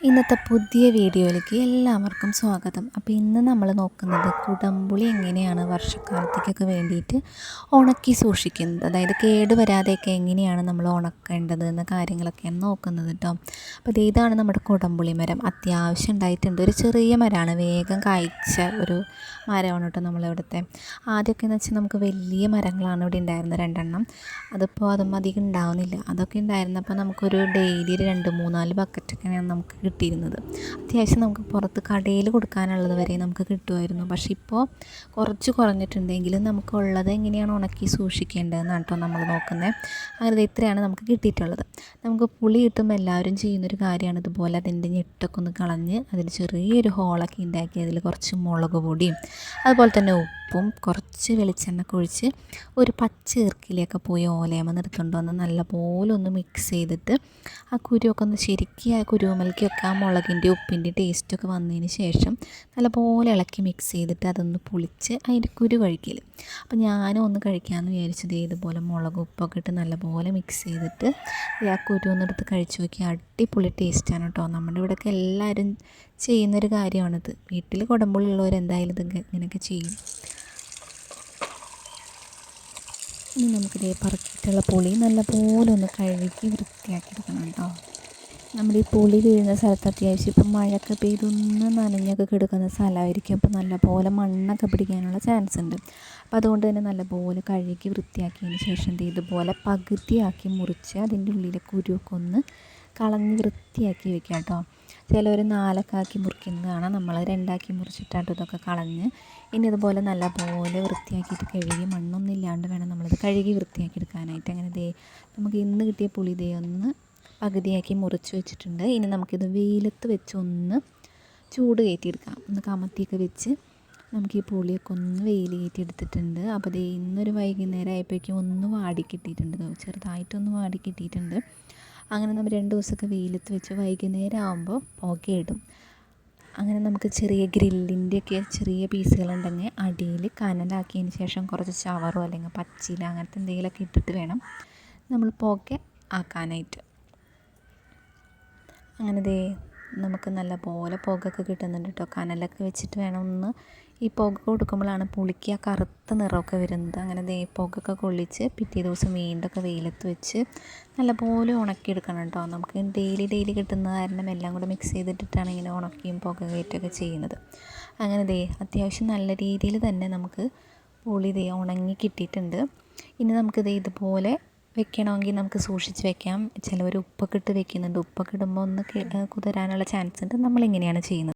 ഇന്നത്തെ പുതിയ വീഡിയോയിലേക്ക് എല്ലാവർക്കും സ്വാഗതം. അപ്പോൾ ഇന്ന് നമ്മൾ നോക്കുന്നത് കുടംപുളി എങ്ങനെയാണ് വർഷക്കാലത്തേക്കൊക്കെ വേണ്ടിയിട്ട് ഉണക്കി സൂക്ഷിക്കുന്നത്? അതായത് കേട് വരാതെയൊക്കെ എങ്ങനെയാണ് നമ്മൾ ഉണക്കേണ്ടത് എന്ന കാര്യങ്ങളൊക്കെയാണ് നോക്കുന്നത് കേട്ടോ. അപ്പോൾ ഇതാണ് നമ്മുടെ കുടംപുളി മരം. അത്യാവശ്യം ഉണ്ടായിട്ടുണ്ട്. ഒരു ചെറിയ മരമാണ്. വേഗം കായ്ച്ച ഒരു മരമാണ് കേട്ടോ നമ്മളിവിടുത്തെ. ആദ്യമൊക്കെ എന്ന് വെച്ചാൽ നമുക്ക് വലിയ മരങ്ങളാണ് ഇവിടെ ഉണ്ടായിരുന്നത് രണ്ടെണ്ണം. അതിപ്പോൾ അതും അധികം ഉണ്ടാവുന്നില്ല. അതൊക്കെ ഉണ്ടായിരുന്നപ്പോൾ നമുക്കൊരു ഡെയിലി ഒരു രണ്ട് മൂന്നാൽ ബക്കറ്റൊക്കെയാണ് നമുക്ക് കിട്ടിയിരുന്നത്. അത്യാവശ്യം നമുക്ക് പുറത്ത് കടയിൽ കൊടുക്കാനുള്ളത് വരെ നമുക്ക് കിട്ടുമായിരുന്നു. പക്ഷേ ഇപ്പോൾ കുറച്ച് കുറഞ്ഞിട്ടുണ്ടെങ്കിലും നമുക്കുള്ളത് എങ്ങനെയാണ് ഉണക്കി സൂക്ഷിക്കേണ്ടതെന്നാണ് കേട്ടോ നമ്മൾ നോക്കുന്നത്. അങ്ങനെ ഇത്രയാണ് നമുക്ക് കിട്ടിയിട്ടുള്ളത്. നമുക്ക് പുളി കിട്ടുമ്പോൾ എല്ലാവരും ചെയ്യുന്നൊരു കാര്യമാണ് ഇതുപോലെ അതിന്റെ ഞെട്ടൊക്കെ ഒന്ന് കളഞ്ഞ് അതിൽ ചെറിയൊരു ഹോളൊക്കെ ഉണ്ടാക്കി അതിൽ കുറച്ച് മുളക് പൊടിയും അതുപോലെ തന്നെ ഉപ്പും കുറച്ച് വെളിച്ചെണ്ണ ഒഴിച്ച് ഒരു പച്ച ഇറക്കിലേക്ക് പോയി ഓലയമ്മ നിർത്തുകൊണ്ട് വന്ന് നല്ലപോലെ ഒന്ന് മിക്സ് ചെയ്തിട്ട് ആ കുരുവൊക്കെ ഒന്ന് ശരിക്കും ആ കുരുവമലക്കൊക്കെ ആ മുളകിന്റെ ഉപ്പിന്റെ ടേസ്റ്റൊക്കെ വന്നതിന് ശേഷം നല്ലപോലെ ഇളക്കി മിക്സ് ചെയ്തിട്ട് അതൊന്ന് പുളിച്ച് അതിന്റെ കുരു കഴിക്കൽ അപ്പോൾ ഞാനും ഒന്ന് കഴിക്കാമെന്ന് വിചാരിച്ചത് ഇതുപോലെ മുളക് ഉപ്പൊക്കെ ഇട്ട് നല്ലപോലെ മിക്സ് ചെയ്തിട്ട് ആ കുരു ഒന്നെടുത്ത് കഴിച്ചു നോക്കി. അടിപൊളി ടേസ്റ്റാണ് കേട്ടോ. നമ്മുടെ ഇവിടെയൊക്കെ എല്ലാവരും ചെയ്യുന്നൊരു കാര്യമാണിത്. വീട്ടിൽ കുടമ്പുള്ളി ഇതൊക്കെ എന്തായാലും ഇങ്ങനെയൊക്കെ ചെയ്യും. ഇനി നമുക്കിതേ പറക്കിയിട്ടുള്ള പുളി നല്ലപോലെ ഒന്ന് കഴുകി വൃത്തിയാക്കി എടുക്കണം കേട്ടോ. നമ്മുടെ ഈ പുളി വീഴുന്ന സ്ഥലത്ത് അത്യാവശ്യം ഇപ്പം മഴയൊക്കെ പെയ്തൊന്ന് നനഞ്ഞൊക്കെ കിടക്കുന്ന സ്ഥലമായിരിക്കും. അപ്പോൾ നല്ലപോലെ മണ്ണൊക്കെ പിടിക്കാനുള്ള ചാൻസ് ഉണ്ട്. അപ്പോൾ അതുകൊണ്ട് തന്നെ നല്ലപോലെ കഴുകി വൃത്തിയാക്കിയതിന് ശേഷം ഇതുപോലെ പകുതിയാക്കി മുറിച്ച് അതിന്റെ ഉള്ളിലെ കുരുവൊക്കെ ഒന്ന് കളഞ്ഞ് വൃത്തിയാക്കി വെക്കാം കേട്ടോ. ചിലർ നാലൊക്കെ മുറിക്കുന്നത് കാണാം നമ്മൾ രണ്ടാക്കി മുറിച്ചിട്ടാട്ടോ ഇതൊക്കെ കളഞ്ഞ്. ഇനി ഇതുപോലെ നല്ലപോലെ വൃത്തിയാക്കിയിട്ട് കഴുകി മണ്ണൊന്നും ഇല്ലാണ്ട് വേണം നമ്മളിത് കഴുകി വൃത്തിയാക്കി എടുക്കാനായിട്ട് അങ്ങനെ ദേ നമുക്ക് ഇന്ന് കിട്ടിയ പുളി ദേ ഒന്ന് പകുതിയാക്കി മുറിച്ച് വെച്ചിട്ടുണ്ട്. ഇനി നമുക്കിത് വെയിലത്ത് വെച്ച് ഒന്ന് ചൂട് കയറ്റിയെടുക്കാം. ഒന്ന് കമത്തിയൊക്കെ വെച്ച് നമുക്ക് ഈ പുളിയൊക്കെ ഒന്ന് വെയിൽ കയറ്റി എടുത്തിട്ടുണ്ട് അപ്പോൾ ദേ ഇന്നൊരു വൈകുന്നേരം ആയപ്പോഴേക്കും ഒന്ന് വാടി കിട്ടിയിട്ടുണ്ട്. ചെറുതായിട്ടൊന്ന് വാടി കിട്ടിയിട്ടുണ്ട്. അങ്ങനെ നമ്മൾ രണ്ട് ദിവസമൊക്കെ വെയിലത്ത് വെച്ച് വൈകുന്നേരം ആകുമ്പോൾ പുക ഇടും. അങ്ങനെ നമുക്ക് ചെറിയ ഗ്രില്ലിന്റെയൊക്കെ ചെറിയ പീസുകളുണ്ടെങ്കിൽ അടിയിൽ കനലാക്കിയതിന് ശേഷം കുറച്ച് ചവറോ അല്ലെങ്കിൽ പച്ചില അങ്ങനത്തെ എന്തെങ്കിലുമൊക്കെ ഇട്ടിട്ട് വേണം നമ്മൾ പുക ആക്കാനായിട്ട്. അങ്ങനെ ദേ നമുക്ക് നല്ല പോലെ പുകയൊക്കെ കിട്ടുന്നുണ്ട് കേട്ടോ കനലൊക്കെ വെച്ചിട്ട് വേണം ഒന്ന് ഈ പുക കൊടുക്കുമ്പോഴാണ് പുളിക്ക് ആ കറുത്ത നിറമൊക്കെ വരുന്നത്. അങ്ങനെ ദേ പുകയൊക്കെ കൊള്ളിച്ച് പിറ്റേ ദിവസം വീണ്ടൊക്കെ വെയിലത്ത് വെച്ച് നല്ലപോലെ ഉണക്കിയെടുക്കണം കേട്ടോ നമുക്ക് ഡെയിലി ഡെയിലി കിട്ടുന്ന കാരണം എല്ലാം കൂടെ മിക്സ് ചെയ്തിട്ടിട്ടാണ് ഇങ്ങനെ ഉണക്കിയും പുക കയറ്റൊക്കെ ചെയ്യുന്നത്. അങ്ങനെ ദേ അത്യാവശ്യം നല്ല രീതിയിൽ തന്നെ നമുക്ക് പുളി ദേ ഉണങ്ങി കിട്ടിയിട്ടുണ്ട്. ഇനി നമുക്കിത് ഇതുപോലെ വെക്കണമെങ്കിൽ നമുക്ക് സൂക്ഷിച്ച് വെക്കാം. ചിലവർ ഉപ്പൊക്കെ ഇട്ട് വെക്കുന്നുണ്ട്. ഉപ്പൊക്കെ ഇടുമ്പോൾ ഒന്ന് കുതിരാനുള്ള ചാൻസ് ഉണ്ട്. നമ്മളിങ്ങനെയാണ് ചെയ്യുന്നത്.